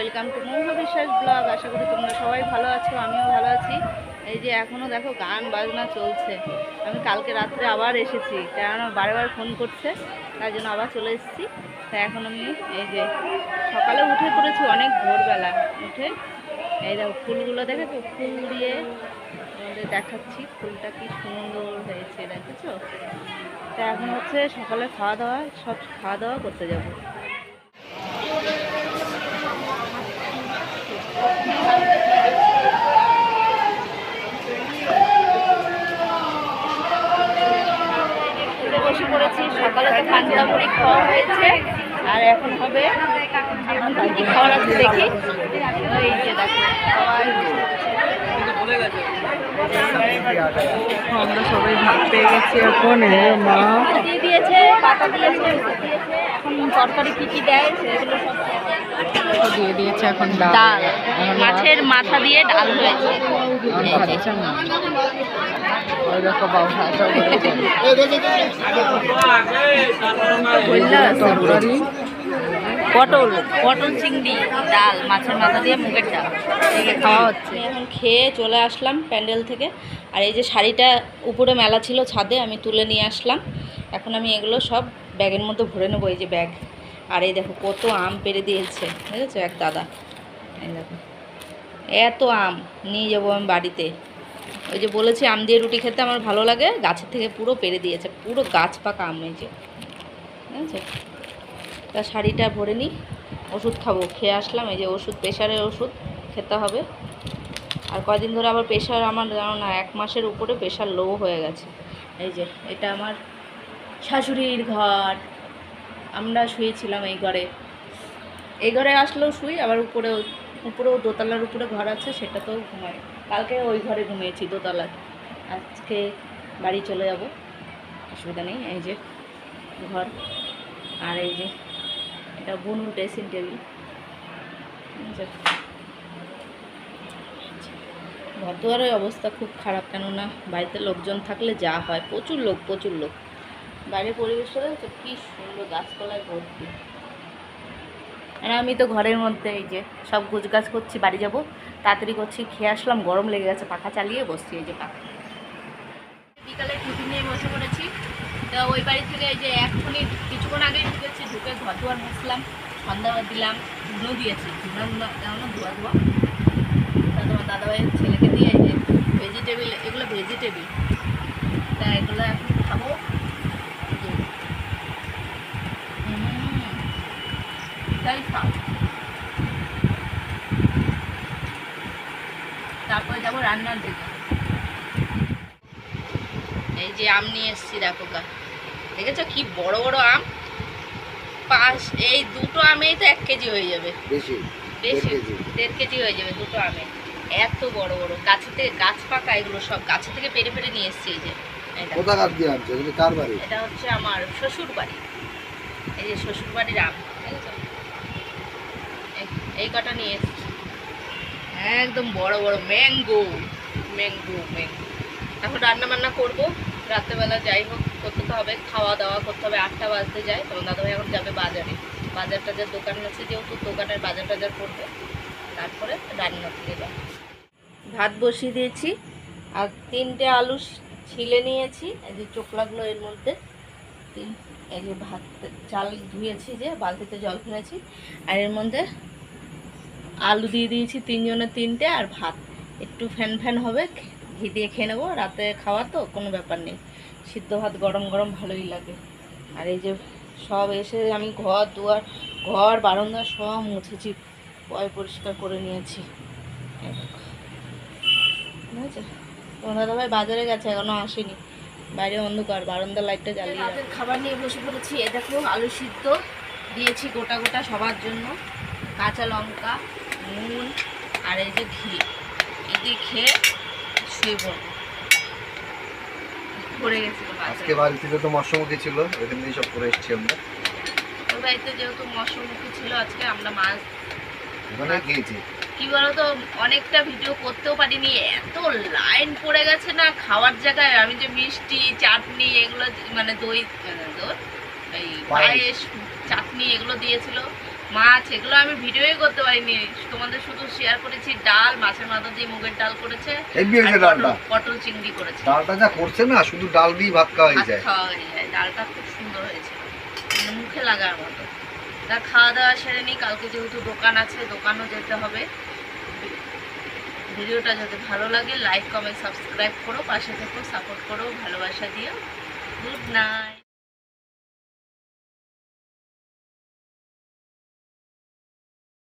Welcome to মৌহ বিশ্বাস blog. আশা করি তোমরা সবাই ভালো আছো, আমিও ভালো আছি। এই যে এখনও দেখো গান বাজনা চলছে। আমি কালকে রাত্রে আবার এসেছি, কেননা বারবার ফোন করছে তাই জন্য আবার চলে এসেছি। তা এখন আমি এই যে সকালে উঠে পড়েছি অনেক ভোরবেলা, উঠে এই দেখো ফুলগুলো দেখেছ ফুল দিয়ে তোমাদের দেখাচ্ছি, ফুলটা কি সুন্দর হয়েছে, দেখেছ? তা এখন হচ্ছে সকালে খাওয়া দাওয়া, সব খাওয়া দাওয়া করতে যাব খেতে বসে পড়েছি সকালে তো মুড়ি খাওয়া হয়েছে। আর এখন হবে কি খাওয়ার আছে দেখি। এই যে দেখো আমরা সবাই ভাত পেয়ে গেছি এখন মা। দিয়ে দিয়েছে পাতা দিয়েছে দিয়েছে এখন তরকারি কি কি দেয় সেগুলো সব দিয়ে দিয়েছে এখন ডাল। ডাল। মাছের মাথা দিয়ে ডাল হয়েছে। পটল পটল চিংড়ি, ডাল, মাছের মাথা দিয়ে মুগের ডাল। খাওয়া হচ্ছে। এখন খেয়ে চলে আসলাম প্যান্ডেল থেকে। আর এই যে শাড়িটা উপরে মেলা ছিল ছাদে, আমি তুলে নিয়ে আসলাম। এখন আমি এগুলো সব ব্যাগের মধ্যে ভরে নেব, এই যে ব্যাগ। আর এই দেখো, কত আম পেরে দিয়েছে। বুঝেছ? এক দাদা। এই দেখো। এত আম নিয়ে যাব আমি বাড়িতে। ওই যে বলেছি, আম দিয়ে রুটি খেতে আমার ভালো লাগে, গাছের থেকে পুরো পেরে দিয়েছে, পুরো গাছ পাকা আম এই যে। বুঝেছ তা শাড়িটা ভরে নিই, ওষুধ খাব। খেয়ে আসলাম, এই যে ওষুধ প্রেশারের ওষুধ খেতে হবে। আর কয়দিন ধরে আবার প্রেশার আমার জানো না, এক মাসের উপরে প্রেশার লো হয়ে গেছে। এই যে, এটা আমার শাশুড়ির ঘর। আমরা শুয়েছিলাম এই ঘরে। এই ঘরে আসলেও শুই, আবার উপরেও উপরেও দোতলার উপরে ঘর আছে, সেটাতেও ঘুমাই। কালকে ওই ঘরে ঘুমিয়েছি দোতলায়। আজকে বাড়ি চলে যাব। অসুবিধা নেই, এই যে ঘর। আর এই যে এটা বনুর ড্রেসিং টেবিল ঘর ঘরদুয়ারের অবস্থা খুব খারাপ, কেননা বাড়িতে লোকজন থাকলে যা হয়, প্রচুর লোক প্রচুর লোক। বাইরের পরিবেশটা দেখছ কী সুন্দর গাছপালায় ভর্তি। আর আমি তো ঘরের মধ্যে এই যে সব গাছ করছি, বাড়ি যাব। তাড়াতাড়ি করছি, খেয়ে আসলাম, গরম লেগে গেছে, পাখা চালিয়ে বসছি এই যে পাখা। বিকালে টিফিন নিয়ে বসে পড়েছি। তো ওই বাড়ি থেকে এই যে এখনই কিছুক্ষণ আগেই ঢুকেছি ঢুকে ঘর দুয়ার মুছলাম সন্ধ্যাবার দিলাম, ধুনো দিয়েছি। ধুনো যেমন ধোয়া ধোয়া। তা তোমার দাদাভাইয়ের ছেলেকে দিয়ে এই যে ভেজিটেবিল এগুলো ভেজিটেবিল তা এগুলো তারপরে যাব রান্নার দিকে। এই যে আম নিয়ে এসেছি দেখো গা। দেখেছ কি বড় বড় আম? পাঁচ এই দুটো আমেই তো এক কেজি হয়ে যাবে। বেশি বেশি দেড় কেজি। হয়ে যাবে দুটো আমে এত বড় বড়। গাছে থেকে গাছ পাকা এগুলো সব গাছে থেকে পেরে পেরে নিয়ে এসেছি এই যে। কোথা কাঠ দিয়ে আনছো? এগুলো কার বাড়ি? এটা হচ্ছে আমার শ্বশুর বাড়ি। এই যে শ্বশুর বাড়ির আম এই- এই কটা নিয়ে এসেছি। একদম বড় বড় ম্যাঙ্গো ম্যাঙ্গো ম্যাঙ্গো। এখন রান্না বান্না করব, রাত্রেবেলা যাই হোক, করতে তো হবে খাওয়া দাওয়া করতে হবে, আটটা বাজতে যায়, তখন দাদাভাই এখন যাবে বাজারে। বাজার টাজার দোকান আছে, যেহেতু দোকানের বাজার টাজার করবে, তারপরে রান্নার দিকে যাবে ভাত বসিয়ে দিয়েছি, আর তিনটে আলু ছিলে নিয়েছি, এই যে চোখলাগুলো এর মধ্যে। তিন এই যে ভাত চাল ধুয়েছি যে, বালতিতে জল ফেলেছি, আর এর মধ্যে আলু দিয়ে দিয়েছি তিনজনের তিনটে আর ভাত। একটু ফ্যান ফ্যান হবে ঘি দিয়ে খেয়ে নেব। রাতে খাওয়া তো কোনো ব্যাপার নেই। সিদ্ধ ভাত গরম গরম ভালোই লাগে। আর এই যে সব এসে আমি ঘর দুয়ার ঘর বারান্দা সব মুছেছি। পয় পরিষ্কার করে নিয়েছি। তোমার দাদাভাই বাজারে গেছে এখনও আসেনি। বাইরে অন্ধকার বারান্দা লাইটটা জ্বালিয়ে রাতের খাবার নিয়ে বসে পড়েছি। এ দেখো আলু সিদ্ধ দিয়েছি গোটা গোটা সবার জন্য। কাঁচা লঙ্কা নুন আর এই যে ঘি। এই দিয়ে খেয়ে শুয়ে পড়ব। পড়ে গেছিল আজকে বাড়ি থেকে তো ছিল ওইখান সব করে এসেছি আমরা। বাড়িতে যেহেতু মশামুখী ছিল আজকে আমরা মাছ ওখানে কি বলতো অনেকটা ভিডিও করতেও পারিনি এত লাইন পড়ে গেছে না খাওয়ার জায়গায়। আমি যে মিষ্টি চাটনি এগুলো মানে দই মানে দই এই। পায়েস চাটনি এগুলো দিয়েছিল। মাছ এগুলো আমি ভিডিওই করতে পারিনি। তোমাদের শুধু শেয়ার করেছি ডাল মাছের মাথা দিয়ে মুগের ডাল করেছে পটল- চিংড়ি করেছে। ডালটা যা করছে না শুধু ডাল দিয়ে ভাত খাওয়া হয়ে যায়। খাওয়া হয়ে যায়। ডালটা খুব সুন্দর হয়েছে। মানে মুখে লাগার মতো। তা খাওয়া দাওয়া সেরে নিই কালকে যেহেতু দোকান আছে দোকানও যেতে হবে। ভিডিওটা যাতে ভালো লাগে লাইক কমেন্ট সাবস্ক্রাইব করো পাশে থেকো সাপোর্ট করো ভালোবাসা দিও। Good night